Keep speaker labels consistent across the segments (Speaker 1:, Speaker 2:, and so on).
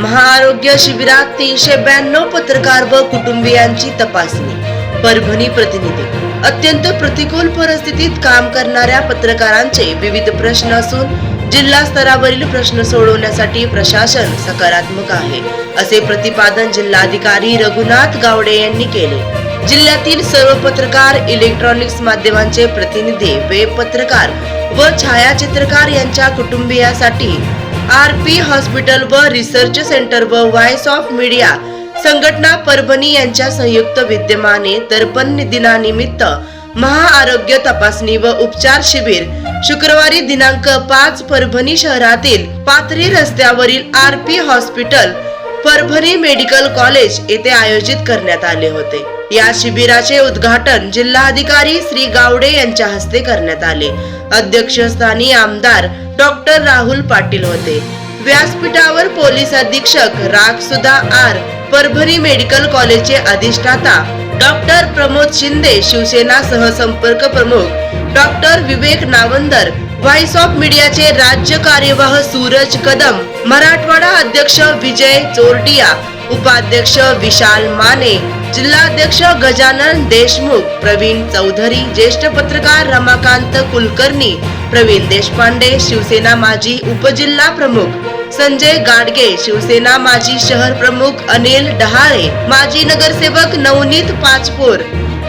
Speaker 1: महाआरोग्य शिबिरात तीनशे ब्याण्णव पत्रकार व कुटुंबियांची तपासणी. परभणी प्रतिनिधी. अत्यंत प्रतिकूल परिस्थितीत काम करणाऱ्या पत्रकारांचे विविध प्रश्न असून जिल्हा स्तरावरील प्रश्न सोडवण्यासाठी प्रशासन सकारात्मक आहे असे प्रतिपादन जिल्हाधिकारी रघुनाथ गावडे यांनी केले. जिल्ह्यातील सर्व पत्रकार इलेक्ट्रॉनिक्स माध्यमांचे प्रतिनिधी वेब पत्रकार व छायाचित्रकार यांच्या कुटुंबियासाठी आर पी हॉस्पिटल व रिसर्च सेंटर व व्हॉइस ऑफ मीडिया संघटना परभणी यांच्या संयुक्त विद्यमाने दर्पण दिनानिमित्त महाआरोग्य तपासणी व उपचार शिबिर शुक्रवारी दिनांक पाच परभणी शहरातील पाथरी रस्त्यावरील R P hospital Parbhani medical college येथे आयोजित करण्यात आले होते. या शिबिराचे उद्घाटन जिल्हाधिकारी श्री गावडे यांच्या हस्ते करण्यात आले. अध्यक्षस्थानी आमदार डॉक्टर राहुल पाटील होते. व्यासपीठावर पोलीस अधीक्षक राग सुधा आर परभणी मेडिकल कॉलेजचे अधिष्ठाता डॉक्टर प्रमोद शिंदे शिवसेना सहसंपर्क प्रमुख doctor Vivek Nawandar voice of मीडियाचे राज्य कार्यवाह सूरज कदम. मराठवाडा अध्यक्ष विजय चोरटिया उपाध्यक्ष विशाल माने जिल्हाध्यक्ष गजानन देशमुख प्रवीण चौधरी ज्येष्ठ पत्रकार रमाकांत कुलकर्णी प्रवीण देशपांडे शिवसेना माजी उपजिल्हा प्रमुख संजय गाडगे शिवसेना माजी शहर प्रमुख अनिल डहाळे माजी नगरसेवक नवनीत पाचपोर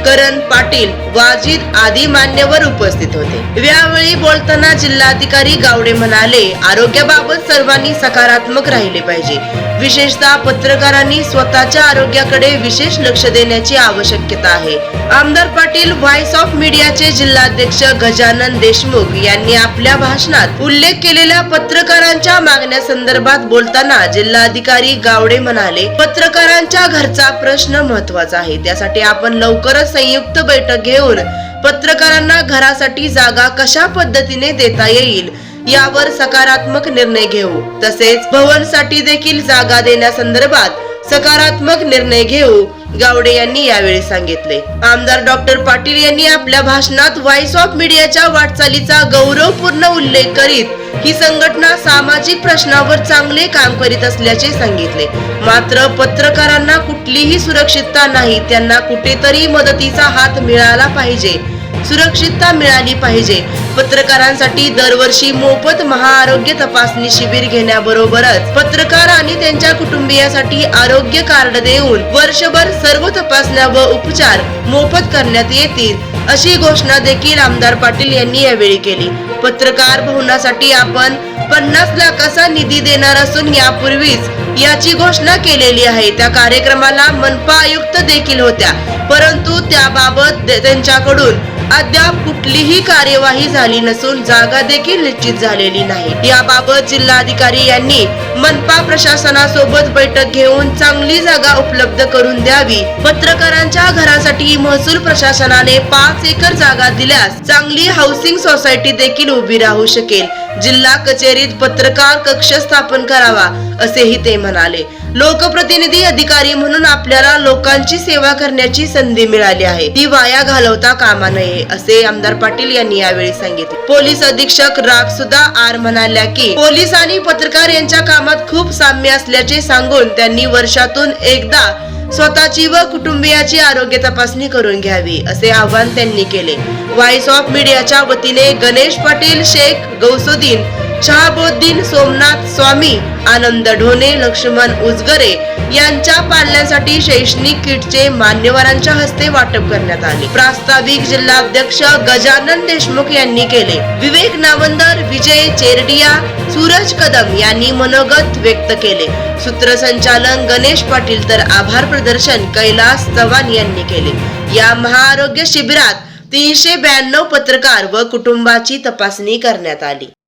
Speaker 1: करण पाटील वाजिद आदी मान्यवर उपस्थित होते. यावेळी बोलताना जिल्हाधिकारी गावडे म्हणाले आरोग्याबाबत सर्वांनी सकारात्मक राहिले पाहिजे. विशेषतः पत्रकारांनी स्वतःच्या आरोग्याकडे विशेष लक्ष देण्याची आवश्यकता आहे. आमदार पाटील व्हॉइस ऑफ मीडियाचे जिल्हाध्यक्ष गजानन देशमुख यांनी आपल्या भाषणात उल्लेख केलेल्या पत्रकारांच्या मागण्या संदर्भात बोलताना जिल्हाधिकारी गावडे म्हणाले पत्रकारांच्या घरचा प्रश्न महत्त्वाचा आहे. त्यासाठी आपण लवकरच संयुक्त बैठक घेऊन पत्रकारांना घरासाठी जागा कशा पद्धतीने देता येईल यावर सकारात्मक निर्णय घेऊ. तसेच भवनसाठी देखील जागा देण्यासंदर्भात सकारात्मक निर्णय घेऊ. गावडे यांनी यावेळी सांगितले. आमदार डॉक्टर पाटील यांनी आपल्या भाषणात व्हॉइस ऑफ मीडियाच्या वाटचालीचा गौरवपूर्ण उल्लेख करीत ही संघटना सामाजिक प्रश्नावर चांगले काम करीत असल्याचे सांगितले. मात्र पत्रकारांना कुठलीही सुरक्षितता नाही त्यांना कुठेतरी मदतीचा हात मिळाला पाहिजे. सुरक्षितता मिळाली पाहिजे. पत्रकारांसाठी दरवर्षी मोफत महाआरोग्य तपासणी शिबिर घेण्याबरोबरच पत्रकार आणि त्यांच्या कुटुंबियासाठी आरोग्य कार्ड देऊन वर्षभर सर्व तपासण्या व उपचार मोफत करण्यात येतील अशी घोषणा देखील आमदार पाटील यांनी यावेळी केली. पत्रकार भवनासाठी आपण पन्नास लाखाचा निधी देणार असून यापूर्वीच याची घोषणा केलेली आहे. त्या कार्यक्रमाला मनपा आयुक्त देखील होत्या. परंतु त्याबाबत दे- त्यांच्याकडून अद्याप कुठलीही कार्यवाही झाली नसून जागा देखील निश्चित झालेली नाही. याबाबत जिल्हाधिकारी यांनी मनपा प्रशासनासोबत बैठक घेऊन चांगली जागा उपलब्ध करून द्यावी पत्रकारांच्या घरासाठी महसूल प्रशासनाने पाच एकर जागा दिल्यास चांगली हाऊसिंग सोसायटी देखील उभी राहू शकेल. जिल्हा कचेरीत पत्रकार कक्ष स्थापन करावा असेही ते म्हणाले. लोकप्रतिनिधी अधिकारी म्हणून आपल्याला लोकांची सेवा करण्याची संधी मिळाली आहे. ती वाया घालवता कामा नये असे आमदार पाटील यांनी यावेळी सांगितले. पोलीस अधीक्षक राग सुद्धा आर म्हणाल्या की पोलीस आणि पत्रकार यांच्या कामात खूप साम्य असल्याचे सांगून त्यांनी वर्षातून एकदा स्वतःची व कुटुंबियाची आरोग्य तपासणी करून घ्यावी असे आवाहन त्यांनी केले. व्हॉइस ऑफ मीडियाच्या वतीने गणेश पाटील शेख गौसुद्दीन शहाबुद्दीन सोमनाथ स्वामी आनंद ढोणे लक्ष्मण उजगरे यांच्या पालण्यासाठी शैक्षणिक किटचे मान्यवरांच्या हस्ते वाटप करण्यात आले. प्रास्ताविक जिल्हाध्यक्ष गजानन देशमुख यांनी केले. विवेक नावंदर विजय चेरडिया सूरज कदम यांनी मनोगत व्यक्त केले. सूत्रसंचालन गणेश पाटील तर आभार प्रदर्शन कैलास चव्हाण यांनी केले. या महाआरोग्य शिबिरात तीनशे ब्याण्णव पत्रकार व कुटुंबाची तपासणी करण्यात आली.